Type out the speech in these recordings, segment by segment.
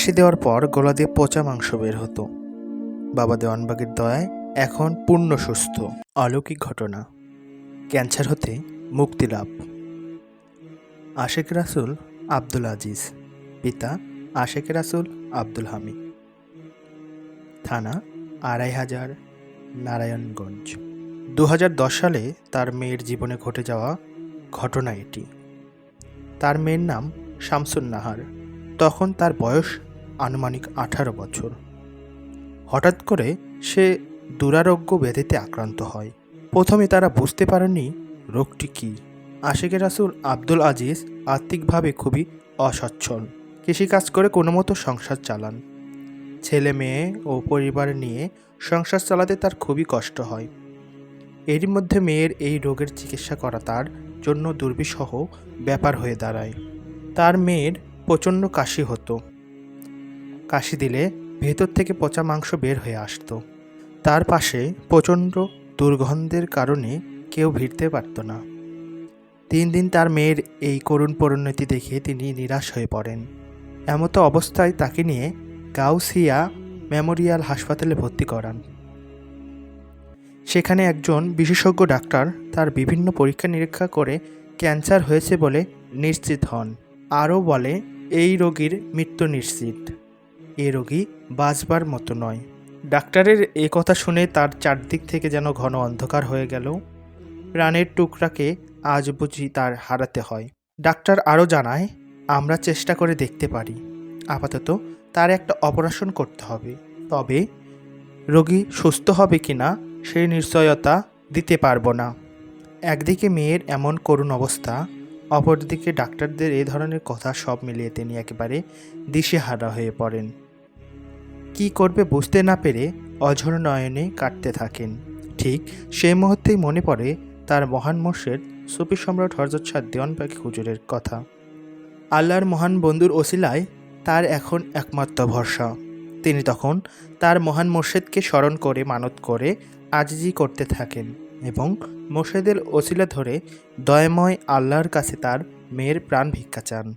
কাশি দেওয়ার পর গলা দিয়ে পচা মাংস বের হতো। বাবা দেওয়ানবাগের দয়ায় এখন পূর্ণ সুস্থ। অলৌকিক ঘটনা। ক্যান্সার হতে মুক্তি লাভ। আশেক রাসুল আব্দুল আজিজ। পিতা আশেক রাসুল আব্দুল হামিদ। থানা আড়াই হাজার, নারায়ণগঞ্জ। দু হাজার দশ সালে তার মেয়ের জীবনে ঘটে যাওয়া ঘটনা এটি। তার মেয়ের নাম শামসুন নাহার তখন তার বয়স আনুমানিক আঠারো বছর। হঠাৎ করে সে দুরারোগ্য ব্যাধিতে আক্রান্ত হয়। প্রথমে তারা বুঝতে পারেনি রোগটি কী। আশেকে রাসুল আব্দুল আজিজ আর্থিকভাবে খুবই অসচ্ছল, কৃষিকাজ করে কোনো মতো সংসার চালান। ছেলে মেয়ে ও পরিবার নিয়ে সংসার চালাতে তার খুবই কষ্ট হয়। এরই মধ্যে মেয়ের এই রোগের চিকিৎসা করা তার জন্য দুর্বিষহ ব্যাপার হয়ে দাঁড়ায়। তার মেয়ের প্রচণ্ড কাশি হতো। কাশি দিলে ভেতর থেকে পচা মাংস বের হয়ে আসতো। তার পাশে প্রচণ্ড দুর্গন্ধের কারণে কেউ ভিড়তে পারত না। তিন দিন তার মেয়ের এই করুণ পরিণতি দেখে তিনি নিরাশ হয়ে পড়েন। এমতো অবস্থায় তাকে নিয়ে গাউসিয়া মেমোরিয়াল হাসপাতালে ভর্তি করান। সেখানে একজন বিশেষজ্ঞ ডাক্তার তার বিভিন্ন পরীক্ষা নিরীক্ষা করে ক্যান্সার হয়েছে বলে নিশ্চিত হন। আরও বলে, এই রোগীর মৃত্যু নিশ্চিত। এ রোগী বাঁচবার মতো নয়। ডাক্তারের এ কথা শুনে তার চারদিক থেকে যেন ঘন অন্ধকার হয়ে গেল। প্রাণের টুকরাকে আজ বুঝি তার হারাতে হয়। ডাক্তার আরও জানায়, আমরা চেষ্টা করে দেখতে পারি। আপাতত তার একটা অপারেশন করতে হবে। তবে রোগী সুস্থ হবে কি না সেই নিশ্চয়তা দিতে পারব না। একদিকে মেয়ের এমন করুণ অবস্থা, অপরদিকে ডাক্তারদের এ ধরনের কথা সব মিলিয়ে তিনি একেবারে দিশেহারা হয়ে পড়েন। কি করবে বুঝতে না পেরে অঝর নয়নে কাটতে থাকেন। ঠিক সেই মুহূর্তেই মনে পড়ে তার মহান মোর্শেদ সুফি সম্রাট হরজত শাহ দেওয়ান পাখি হুজুরের কথা। আল্লাহর মহান বন্ধুর ওসিলায় তার এখন একমাত্র ভরসা। তিনি তখন তার মহান মোর্শেদকে স্মরণ করে মানত করে আজিজি করতে থাকেন এবং মোর্শেদের ওসিলা ধরে দয়াময় আল্লাহর কাছে তার মেয়ের প্রাণ ভিক্ষা চান।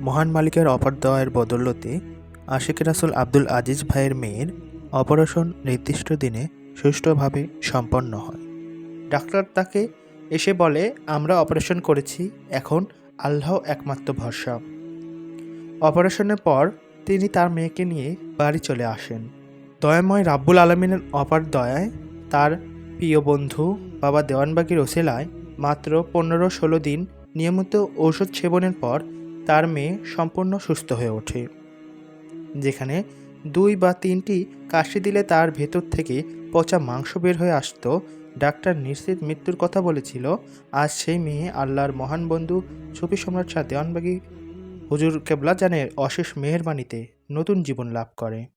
মহান মালিকের অপর দয়ের বদৌলতে আশিক রাসুল আব্দুল আজিজ ভাইয়ের মেয়ের অপারেশন নির্দিষ্ট দিনে সুষ্ঠুভাবে সম্পন্ন হয়। ডাক্তার তাকে এসে বলে, আমরা অপারেশন করেছি, এখন আল্লাহ একমাত্র ভরসা। অপারেশনের পর তিনি তার মেয়েকে নিয়ে বাড়ি চলে আসেন। দয়াময় রাব্বুল আলমিনের অপার দয়ায় তার প্রিয় বন্ধু বাবা দেওয়ানবাগির ওসেলায় মাত্র পনেরো ষোলো দিন নিয়মিত ঔষধ সেবনের পর তার মেয়ে সম্পূর্ণ সুস্থ হয়ে ওঠে। যেখানে দুই বা তিনটি কাশি দিলে তার ভেতর থেকে পচা মাংস বের হয়ে আসতো। ডাক্তার নিশ্চিত মৃত্যুর কথা বলেছিল, আজ সেই মেয়ে আল্লাহর মহান বন্ধু ছবি সম্রাট শাহ দেওয়ানবাগি হুজুর কেবলা জানের অশেষ মেহরবানিতে নতুন জীবন লাভ করে।